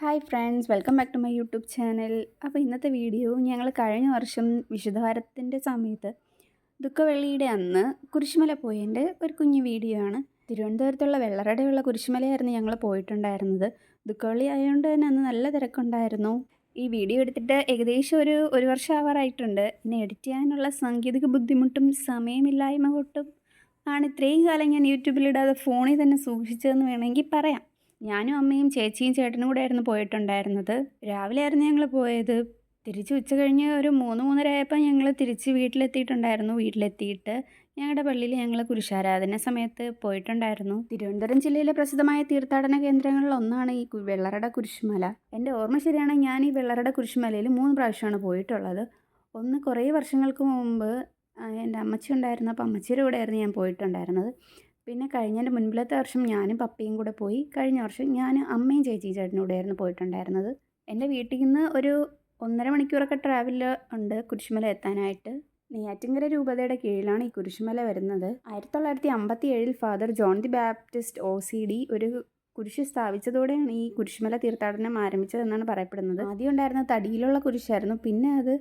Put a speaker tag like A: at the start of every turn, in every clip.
A: Hi friends welcome back to my YouTube channel. അപ്പോൾ ഇന്നത്തെ video ഞങ്ങൾ കഴിഞ്ഞ വർഷം വിശുദ്ധവാരത്തിന്റെ സമയത്ത് ദുഃഖവെള്ളിയുടെ അന്ന് കുരിശുമല പോയതിന്റെ ഒരു കുഞ്ഞു വീഡിയോ ആണ്. തിരുവനന്തപുരത്തുള്ള വെള്ളറടയുള്ള കുരിശുമലയായിരുന്നു ഞങ്ങൾ പോയിട്ടുണ്ടായിരുന്നത്. ദുഃഖവെള്ളി ആയതുകൊണ്ട് തന്നെ അന്ന് നല്ല തിരക്കുണ്ടായിരുന്നു. ഈ വീഡിയോ എടുത്തിട്ട് ഏകദേശം ഒരു ഒരു വർഷം ആവാറായിട്ടുണ്ട്. ഇനി എഡിറ്റ് ചെയ്യാനുള്ള സാങ്കേതിക ബുദ്ധിമുട്ടും സമയമില്ലായ്മ കൊട്ടും ആണ് ഇത്രയും കാലം ഞാൻ യൂട്യൂബിലിടാതെ ഫോണിൽ തന്നെ സൂക്ഷിച്ചതെന്ന് വേണമെങ്കിൽ പറയാം. ഞാനും അമ്മയും ചേച്ചിയും ചേട്ടനും കൂടെ ആയിരുന്നു പോയിട്ടുണ്ടായിരുന്നത്. രാവിലെ ആയിരുന്നു ഞങ്ങൾ പോയത്. തിരിച്ച് ഉച്ച കഴിഞ്ഞ് ഒരു മൂന്ന് മൂന്നര ആയപ്പോൾ ഞങ്ങൾ തിരിച്ച് വീട്ടിലെത്തിയിട്ടുണ്ടായിരുന്നു. വീട്ടിലെത്തിയിട്ട് ഞങ്ങളുടെ പള്ളിയിൽ ഞങ്ങൾ കുരിശാരാധന സമയത്ത് പോയിട്ടുണ്ടായിരുന്നു. തിരുവനന്തപുരം ജില്ലയിലെ പ്രസിദ്ധമായ തീർത്ഥാടന കേന്ദ്രങ്ങളിൽ ഒന്നാണ് ഈ വെള്ളറട കുരിശുമല. എന്റെ ഓർമ്മ ശരിയാണ് ഞാൻ ഈ വെള്ളറട കുരിശുമലയിൽ മൂന്ന് പ്രാവശ്യമാണ് പോയിട്ടുള്ളത്. ഒന്ന് കുറേ വർഷങ്ങൾക്ക് മുമ്പ് എന്റെ അമ്മച്ചി ഉണ്ടായിരുന്നു അപ്പോൾ അമ്മച്ചിയുടെ കൂടെ ആയിരുന്നു ഞാൻ പോയിട്ടുണ്ടായിരുന്നത്. പിന്നെ കഴിഞ്ഞതിന്റെ മുൻപിലത്തെ വർഷം ഞാനും പപ്പയും കൂടെ പോയി. കഴിഞ്ഞ വർഷം ഞാൻ അമ്മയും ചേച്ചി ചേട്ടനും കൂടെയായിരുന്നു പോയിട്ടുണ്ടായിരുന്നത്. എന്റെ വീട്ടിൽ നിന്ന് ഒരു ഒന്നര മണിക്കൂറൊക്കെ ട്രാവൽ ഉണ്ട് കുരിശുമല എത്താനായിട്ട്. നെയ്യാറ്റിങ്കര രൂപതയുടെ കീഴിലാണ് ഈ കുരിശുമല വരുന്നത്. ആയിരത്തി തൊള്ളായിരത്തി അമ്പത്തി ഏഴിൽ father John the Baptist O C D ഒരു കുരിശ് സ്ഥാപിച്ചതോടെയാണ് ഈ കുരിശുമല തീർത്ഥാടനം ആരംഭിച്ചതെന്നാണ് പറയപ്പെടുന്നത്. ആദ്യം ഉണ്ടായിരുന്ന തടിയിലുള്ള കുരിശായിരുന്നു. പിന്നെ അത്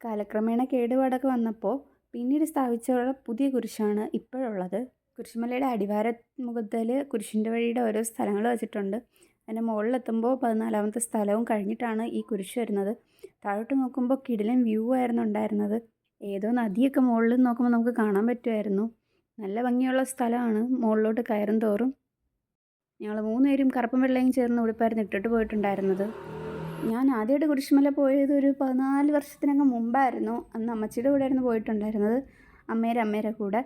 A: കാലക്രമേണ കേടുപാടൊക്കെ വന്നപ്പോൾ പിന്നീട് സ്ഥാപിച്ചുള്ള പുതിയ കുരിശാണ് ഇപ്പോഴുള്ളത്. കുരിശുമലയുടെ അടിവാര മുഖത്തിൽ കുരിശിന്റെ വഴിയുടെ ഓരോ സ്ഥലങ്ങൾ വെച്ചിട്ടുണ്ട്. അതിന്റെ മുകളിലെത്തുമ്പോൾ പതിനാലാമത്തെ സ്ഥലവും കഴിഞ്ഞിട്ടാണ് ഈ കുരിശ് വരുന്നത്. താഴോട്ട് നോക്കുമ്പോൾ കിടിലൻ വ്യൂ ആയിരുന്നു ഉണ്ടായിരുന്നത്. ഏതോ നദിയൊക്കെ മുകളിൽ നോക്കുമ്പോൾ നമുക്ക് കാണാൻ പറ്റുമായിരുന്നു. നല്ല ഭംഗിയുള്ള സ്ഥലമാണ് മുകളിലോട്ട് കയറും തോറും. ഞങ്ങൾ മൂന്നുപേരും കറുപ്പും വെള്ളയും ചേർന്ന് ഉടുപ്പായിരുന്നു ഇട്ടിട്ട് പോയിട്ടുണ്ടായിരുന്നത്. ഞാൻ ആദ്യമായിട്ട് കുരിശുമല പോയത് ഒരു പതിനാല് വർഷത്തിനകം മുമ്പായിരുന്നു. അന്ന് അമ്മച്ചിയുടെ കൂടെ ആയിരുന്നു പോയിട്ടുണ്ടായിരുന്നത്. അമ്മേരെ അമ്മേരെ കൂടെ.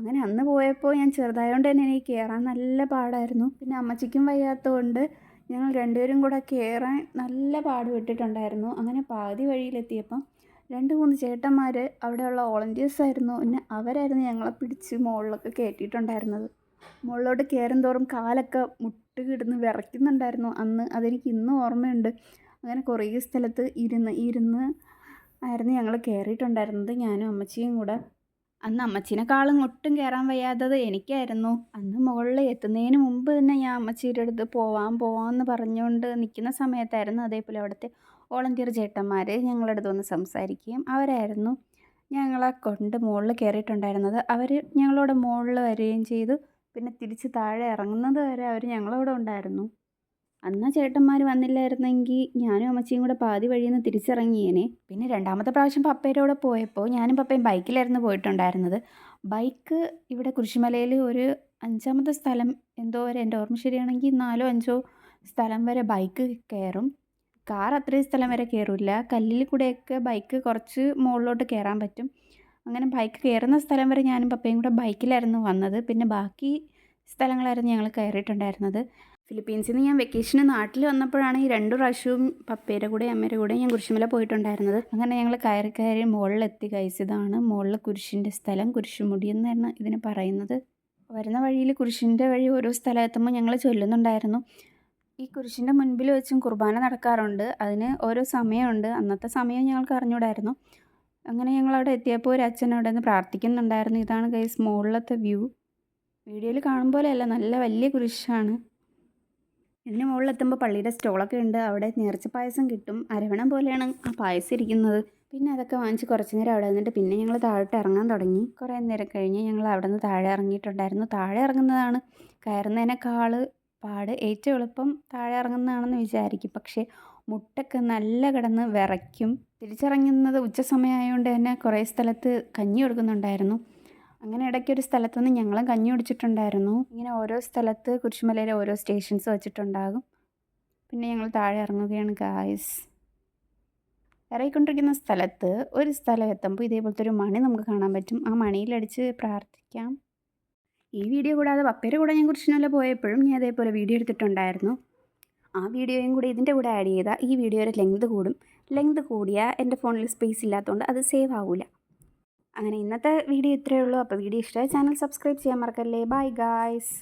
A: അങ്ങനെ അന്ന് പോയപ്പോൾ ഞാൻ ചെറുതായതുകൊണ്ട് തന്നെ എനിക്ക് കയറാൻ നല്ല പാടായിരുന്നു. പിന്നെ അമ്മച്ചിക്കും വയ്യാത്തതുകൊണ്ട് ഞങ്ങൾ രണ്ടുപേരും കൂടെ കയറാൻ നല്ല പാട് പാടുപെട്ടിട്ടുണ്ടായിരുന്നു അങ്ങനെ പാതി വഴിയിലെത്തിയപ്പം രണ്ട് മൂന്ന് ചേട്ടന്മാർ അവിടെയുള്ള വോളണ്ടിയേഴ്സ് ആയിരുന്നു. പിന്നെ അവരായിരുന്നു ഞങ്ങളെ പിടിച്ച് മുകളിലൊക്കെ കയറ്റിയിട്ടുണ്ടായിരുന്നത് മുകളിലോട്ട് കയറും തോറും കാലൊക്കെ മുട്ട് കിടന്ന് വിറയ്ക്കുന്നുണ്ടായിരുന്നു അന്ന്. അതെനിക്ക് ഇന്നും ഓർമ്മയുണ്ട്. അങ്ങനെ കുറേ സ്ഥലത്ത് ഇരുന്ന് ഇരുന്ന് ആയിരുന്നു ഞങ്ങൾ കയറിയിട്ടുണ്ടായിരുന്നത് ഞാനും അമ്മച്ചിയും കൂടെ. അന്ന് അമ്മച്ചീനെക്കാളും ഒട്ടും കയറാൻ വയ്യാത്തത് എനിക്കായിരുന്നു. അന്ന് മുകളിൽ എത്തുന്നതിന് മുമ്പ് തന്നെ ഞാൻ അമ്മച്ചിയുടെ അടുത്ത് പോവാം പോവാമെന്ന് പറഞ്ഞുകൊണ്ട് നിൽക്കുന്ന സമയത്തായിരുന്നു അതേപോലെ അവിടുത്തെ വോളണ്ടിയർ ചേട്ടന്മാർ ഞങ്ങളുടെ അടുത്ത് വന്ന് സംസാരിക്കുകയും അവരായിരുന്നു ഞങ്ങളെ കൊണ്ട് മുകളിൽ കയറിയിട്ടുണ്ടായിരുന്നത്. അവർ ഞങ്ങളോട് മുകളിൽ വരികയും ചെയ്തു. പിന്നെ തിരിച്ച് താഴെ ഇറങ്ങുന്നത് വരെ അവർ ഞങ്ങളോട് ഉണ്ടായിരുന്നു. അന്ന് ചേട്ടന്മാർ വന്നില്ലായിരുന്നെങ്കിൽ ഞാനും അമ്മച്ചിയും കൂടെ പാതി വഴിയിൽ നിന്ന് തിരിച്ചിറങ്ങിയേനെ. പിന്നെ രണ്ടാമത്തെ പ്രാവശ്യം പപ്പയുടെ കൂടെ പോയപ്പോൾ ഞാനും പപ്പയും ബൈക്കിലായിരുന്നു പോയിട്ടുണ്ടായിരുന്നത്. ബൈക്ക് ഇവിടെ കുരിശുമലയിൽ ഒരു അഞ്ചാമത്തെ സ്ഥലം എന്തോ വരെ എന്റെ ഓർമ്മ ശരിയാണെങ്കിൽ നാലോ അഞ്ചോ സ്ഥലം വരെ ബൈക്ക് കയറും. കാർ അത്രയും സ്ഥലം വരെ കയറില്ല. കല്ലിൽ കൂടെയൊക്കെ ബൈക്ക് കുറച്ച് മുകളിലോട്ട് കയറാൻ പറ്റും. അങ്ങനെ ബൈക്ക് കയറുന്ന സ്ഥലം വരെ ഞാനും പപ്പയും കൂടെ ബൈക്കിലായിരുന്നു വന്നത്. പിന്നെ ബാക്കി സ്ഥലങ്ങളായിരുന്നു ഞങ്ങൾ കയറിയിട്ടുണ്ടായിരുന്നത്. ഫിലിപ്പീൻസിൽ നിന്ന് ഞാൻ വെക്കേഷന് നാട്ടിൽ വന്നപ്പോഴാണ് ഈ രണ്ടു പ്രാവശ്യവും പപ്പയുടെ കൂടെ അമ്മയുടെ കൂടെ ഞാൻ കുരിശുമല പോയിട്ടുണ്ടായിരുന്നത്. അങ്ങനെ ഞങ്ങൾ കയറി കയറി മുകളിലെത്തി കഴിച്ചതാണ് മുകളിൽ കുരിശിന്റെ സ്ഥലം കുരിശുമുടി എന്നാണ് ഇതിന് പറയുന്നത്. വരുന്ന വഴിയിൽ കുരിശിന്റെ വഴി ഓരോ സ്ഥലം എത്തുമ്പോൾ ഞങ്ങൾ ചൊല്ലുന്നുണ്ടായിരുന്നു. ഈ കുരിശിന്റെ മുൻപിൽ വെച്ചും കുർബാന നടക്കാറുണ്ട്. അതിന് ഓരോ സമയമുണ്ട്. അന്നത്തെ സമയം ഞങ്ങൾക്ക് അറിഞ്ഞൂടായിരുന്നു. അങ്ങനെ ഞങ്ങൾ അവിടെ എത്തിയപ്പോൾ ഒരു അച്ഛൻ അവിടെ നിന്ന് പ്രാർത്ഥിക്കുന്നുണ്ടായിരുന്നു. ഇതാണ് ഗൈസ് മുകളിലത്തെ വ്യൂ വീഡിയോയിൽ കാണുമ്പോലെയല്ല നല്ല വലിയ കുരിശാണ്. ഇതിന് മുകളിലെത്തുമ്പോൾ പള്ളിയുടെ സ്റ്റോളൊക്കെ ഉണ്ട്. അവിടെ നേർച്ച പായസം കിട്ടും. അരവണം പോലെയാണ് ആ പായസം ഇരിക്കുന്നത്. പിന്നെ അതൊക്കെ വാങ്ങിച്ച് കുറച്ച് നേരം അവിടെ നിന്നിട്ട് പിന്നെ ഞങ്ങൾ താഴോട്ട് ഇറങ്ങാൻ തുടങ്ങി. കുറേ നേരം കഴിഞ്ഞ് ഞങ്ങൾ അവിടെ നിന്ന് താഴെ ഇറങ്ങിയിട്ടുണ്ടായിരുന്നു. താഴെ ഇറങ്ങുന്നതാണ്. കയറുന്നതിനേക്കാൾ പാട് ഏറ്റവും എളുപ്പം താഴെ ഇറങ്ങുന്നതാണെന്ന് വിചാരിക്കും. പക്ഷേ മുട്ടൊക്കെ നല്ല കിടന്ന് വിറയ്ക്കും. തിരിച്ചിറങ്ങുന്നത് ഉച്ച സമയമായതുകൊണ്ട് തന്നെ കുറേ സ്ഥലത്ത് കഞ്ഞി കൊടുക്കുന്നുണ്ടായിരുന്നു. അങ്ങനെ ഇടയ്ക്ക് ഒരു സ്ഥലത്ത് നിന്ന് ഞങ്ങളും കഞ്ഞി കുടിച്ചിട്ടുണ്ടായിരുന്നു. ഇങ്ങനെ ഓരോ സ്ഥലത്ത് കുരിശുമലയിലെ ഓരോ സ്റ്റേഷൻസ് വെച്ചിട്ടുണ്ടാകും. പിന്നെ ഞങ്ങൾ താഴെ ഇറങ്ങുകയാണ് ഗായ്സ് ഇറങ്ങിക്കൊണ്ടിരിക്കുന്ന സ്ഥലത്ത് ഒരു സ്ഥലം എത്തുമ്പോൾ ഇതേപോലത്തെ ഒരു മണി നമുക്ക് കാണാൻ പറ്റും. ആ മണിയിലടിച്ച് പ്രാർത്ഥിക്കാം. ഈ വീഡിയോ കൂടാതെ പപ്പേരെ കൂടെ ഞാൻ കുരിശുമല പോയപ്പോഴും ഞാൻ അതേപോലെ വീഡിയോ എടുത്തിട്ടുണ്ടായിരുന്നു. ആ വീഡിയോയും കൂടി ഇതിന്റെ കൂടെ ആഡ് ചെയ്താൽ ഈ വീഡിയോയുടെ ലെങ്ത് കൂടും. ലെങ്ത് കൂടിയാൽ എന്റെ ഫോണിൽ സ്പേസ് ഇല്ലാത്തതുകൊണ്ട് അത് സേവ് ആവില്ല അങ്ങനെ ഇന്നത്തെ വീഡിയോ ഇത്രയേ ഉള്ളൂ. അപ്പോൾ വീഡിയോ ഇഷ്ടമായ ചാനൽ സബ്സ്ക്രൈബ് ചെയ്യാൻ മറക്കല്ലേ. Bye guys